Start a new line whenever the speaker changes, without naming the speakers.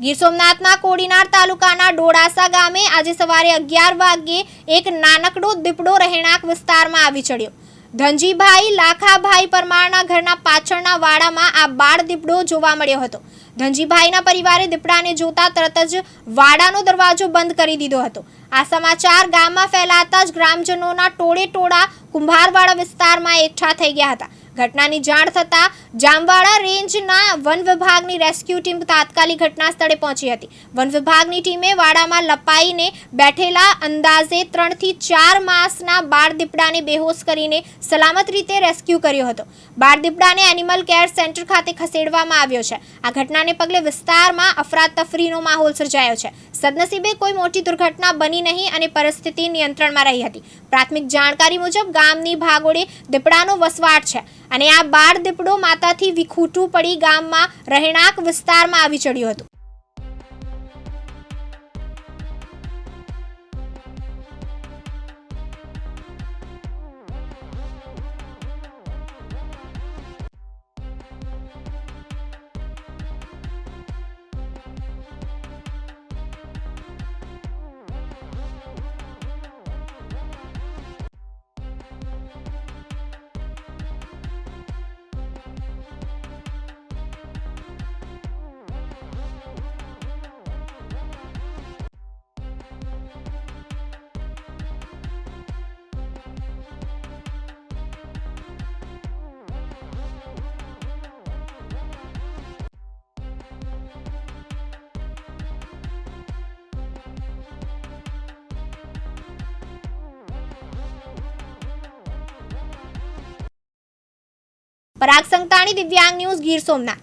ગીર સોમનાથના કોડીનાર તાલુકાના ડોળાસા ગામે આજે સવારે અગિયાર વાગ્યે એક નાનકડો દીપડો રહેણાંક વિસ્તારમાં આવી ચડ્યો. ધનજીભાઈ લાખાભાઈ પરમારના ઘરના પાછળના વાડામાં આ બાળ દીપડો જોવા મળ્યો હતો. ધનજીભાઈના પરિવારે દીપડાને જોતા તરત જ વાડાનો દરવાજો બંધ કરી દીધો હતો. આ સમાચાર ગામમાં ફેલાતા જ ગ્રામજનોના ટોળે ટોળા કુંભારવાડા વિસ્તારમાં એકઠા થઈ ગયા હતા. ઘટનાની જાણ થતાં જામવાડા રેન્જના વન વિભાગની રેસ્ક્યુ ટીમ તાત્કાલિક ઘટના સ્થળે પહોંચી હતી. વન વિભાગની ટીમે વાડામાં લપાઈને બેઠેલા અંદાજે ત્રણથી ચાર માસના બાળ દીપડાને બેહોશ કરીને સલામત રીતે રેસ્ક્યુ કર્યો હતો. બાળ દીપડાને એનિમલ કેર સેન્ટર ખાતે ખસેડવામાં આવ્યો છે. આ ઘટનાને પગલે વિસ્તારમાં અફરાતફરીનો માહોલ સર્જાયો છે. સદનસીબે કોઈ મોટી દુર્ઘટના બની નહીં અને પરિસ્થિતિ નિયંત્રણમાં રહી હતી. પ્રાથમિક જાણકારી મુજબ ગામની ભાગોળે દીપડાનો વસવાટ છે. અને આ બાળ દીપડો માતાથી વિખૂટું પડી ગામમાં રહેણાંક વિસ્તારમાં આવી ચડ્યું હતું. પરાગ સંતાણી દિવ્યાંગ ન્યૂઝ ગીર સોમનાથ.